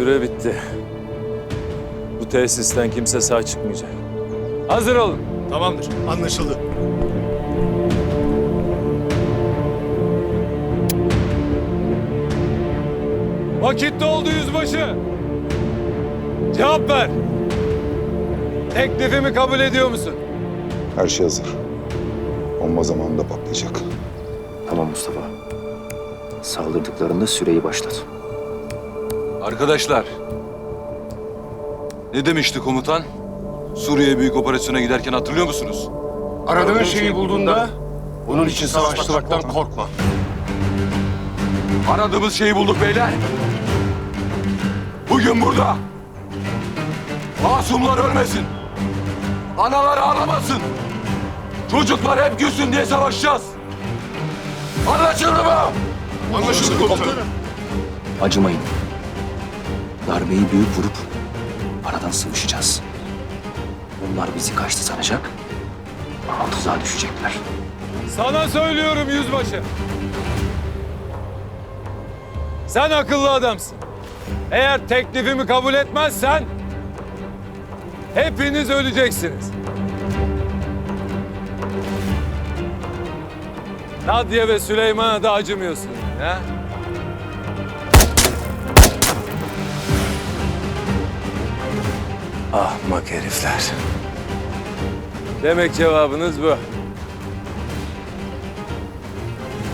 Süre bitti. Bu tesisten kimse sağ çıkmayacak. Hazır olun. Tamamdır. Anlaşıldı. Vakit doldu yüzbaşı. Cevap ver. Teklifimi kabul ediyor musun? Her şey hazır. Bomba zamanında patlayacak. Tamam Mustafa. Saldırdıklarında süreyi başlat. Arkadaşlar. Ne demişti komutan? Suriye büyük operasyona giderken hatırlıyor musunuz? Aradığın şeyi bulduğunda onun için savaşmaktan korkma. Aradığımız şeyi bulduk beyler. Bugün burada. Masumlar ölmesin. Analar ağlamasın. Çocuklar hep gülsün diye savaşacağız. Anlaşıldı mı? Anlaşıldı komutanım. Acımayın. Darbeyi büyük vurup aradan sıvışacağız. Onlar bizi kaçtı sanacak. Ama tuzağa düşecekler. Sana söylüyorum yüzbaşı. Sen akıllı adamsın. Eğer teklifimi kabul etmezsen hepiniz öleceksiniz. Nadia ve Süleyman'a da acımıyorsun. Ha? Ahmak herifler. Demek cevabınız bu.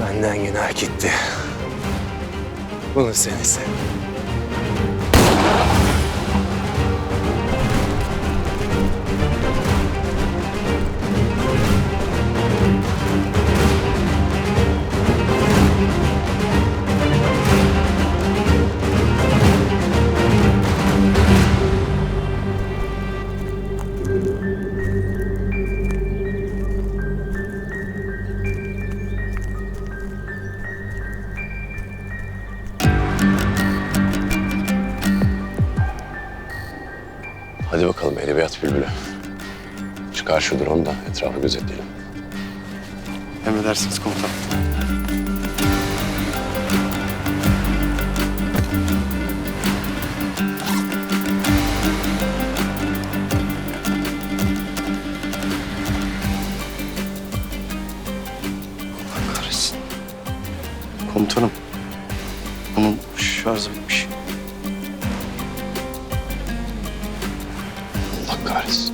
Benden günah gitti. Bunu sen iste. Hadi bakalım edebiyat bülbülü. Çıkar şu drone da etrafı gözetleyelim. Emredersiniz komutanım. Komutanım. Bunun şarjı bitmiş. Allah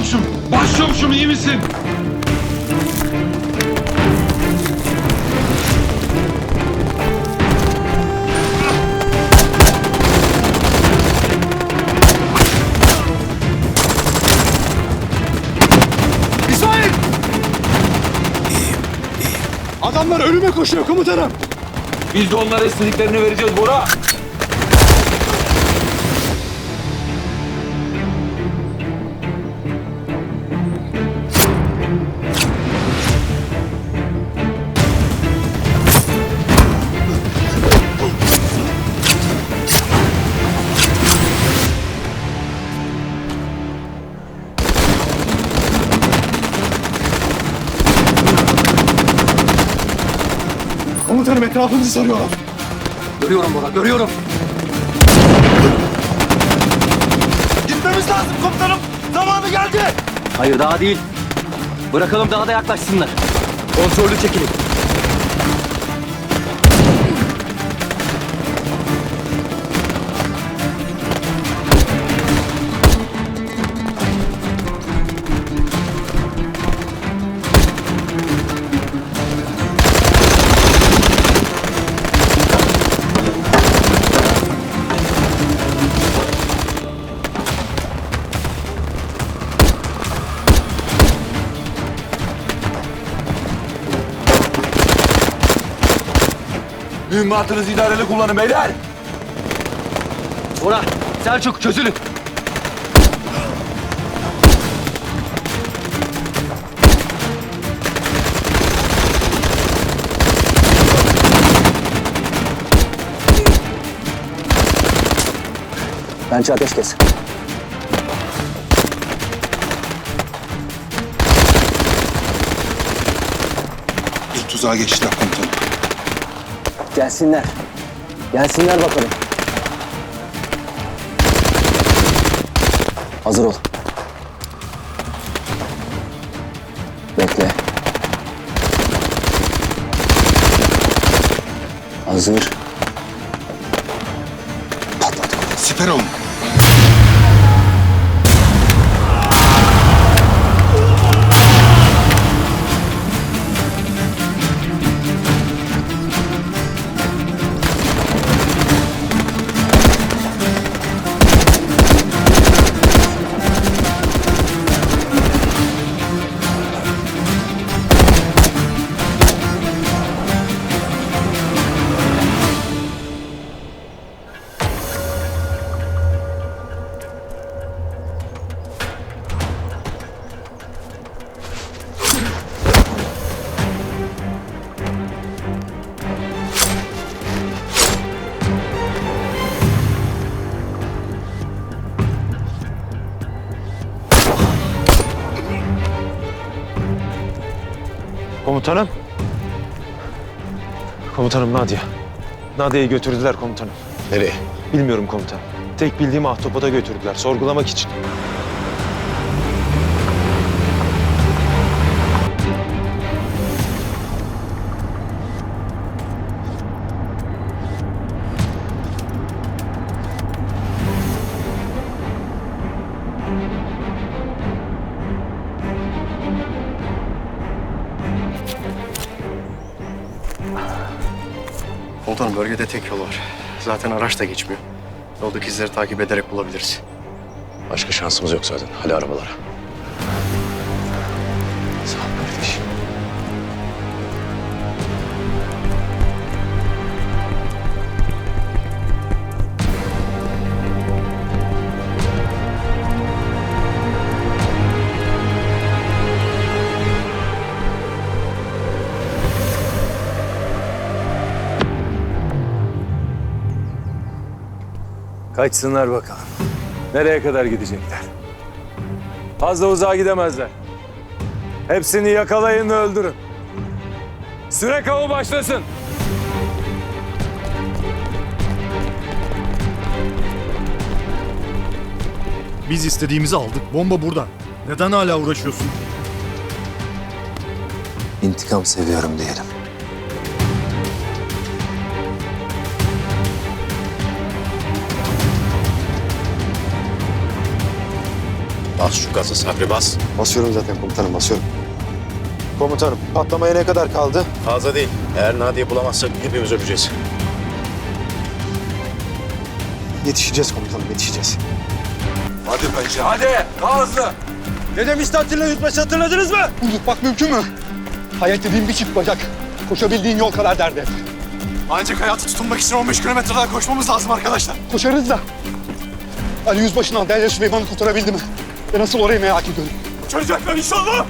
Başçavuşum, başçavuşum iyi misin? Adamlar ölüme koşuyor komutanım. Biz de onlara istediklerini vereceğiz Bora. Komutanım etrafımızı sarıyorlar. Görüyorum Bora, görüyorum. Gitmemiz lazım komutanım. Zamanı geldi. Hayır daha değil. Bırakalım daha da yaklaşsınlar. Kontrollü çekilin. Mühimmatınızı idareli kullanın beyler. Bora, Selçuk çözülün. Bence ateş kes. İlk tuzağa geçtiler komutanım. Gelsinler. Gelsinler bakalım. Hazır ol. Bekle. Hazır. Patlat. Siper olun. Komutanım. Komutanım Nadia. Nadia'yı götürdüler komutanım. Nereye? Bilmiyorum komutanım. Tek bildiğim ahtapota götürdüler sorgulamak için. Komutanım bölgede tek yol var. Zaten araç da geçmiyor. Yoldaki izleri takip ederek bulabiliriz. Başka şansımız yok zaten. Hadi arabalara. Kaçsınlar bakalım. Nereye kadar gidecekler? Fazla uzağa gidemezler. Hepsini yakalayın ve öldürün. Süre kavu başlasın. Biz istediğimizi aldık. Bomba burada. Neden hala uğraşıyorsun? İntikam seviyorum diyelim. Bas şu gazı Sabri bas. Basıyorum zaten komutanım basıyorum. Komutanım patlamaya ne kadar kaldı? Fazla değil. Eğer Nadia'yı bulamazsak hepimiz öleceğiz. Yetişeceğiz komutanım yetişeceğiz. Hadi pençe hadi. Daha hızlı. Ne demişti Atilla hatırladınız mı? Unutmak mümkün mü? Hayat dediğin bir çift bacak. Koşabildiğin yol kadar derdi. Ancak hayatı tutunmak için 15 kilometre daha koşmamız lazım arkadaşlar. Koşarız da. Ali Yüzbaşı'nın Derya Süleyman'ı kurtarabildi mi? Ve nasıl orayı merak ediyorum. Çözecekler inşallah.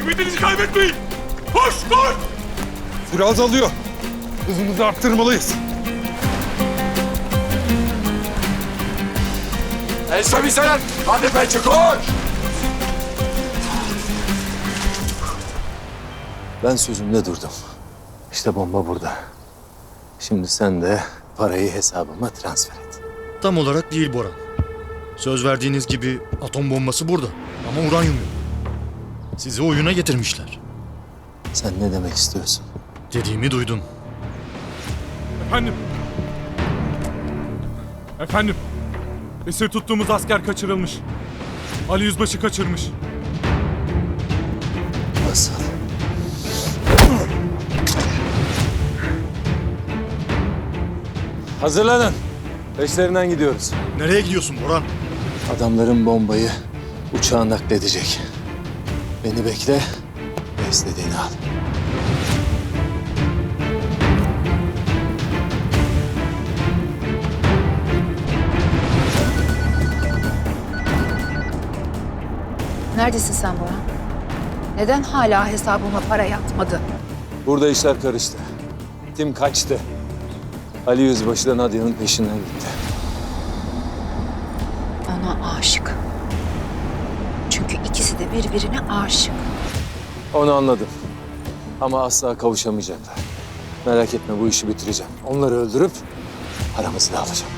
Ümidinizi kaybetmeyin. Koş koş. Süre azalıyor. Hızımızı arttırmalıyız. Ensar bir sen. Hadi pençe koş. Ben sözümde durdum. İşte bomba burada. Şimdi sen de parayı hesabıma transfer et. Tam olarak değil Boran. Söz verdiğiniz gibi atom bombası burada. Ama uranyum yok. Sizi oyuna getirmişler. Sen ne demek istiyorsun? Dediğimi duydun. Efendim. Efendim. Esir tuttuğumuz asker kaçırılmış. Ali Yüzbaşı kaçırmış. Nasıl? Hazırlanın. Peşlerinden gidiyoruz. Nereye gidiyorsun Boran? Adamların bombayı uçağa nakledecek. Beni bekle, ne istediğini al. Neredesin sen Bora? Neden hala hesabıma para yatmadı? Burada işler karıştı. Tim kaçtı. Ali Yüzbaşı da Nadia'nın peşinden gitti. Aşık. Çünkü ikisi de birbirine aşık. Onu anladım. Ama asla kavuşamayacaklar. Merak etme bu işi bitireceğim. Onları öldürüp paramızı da alacağım.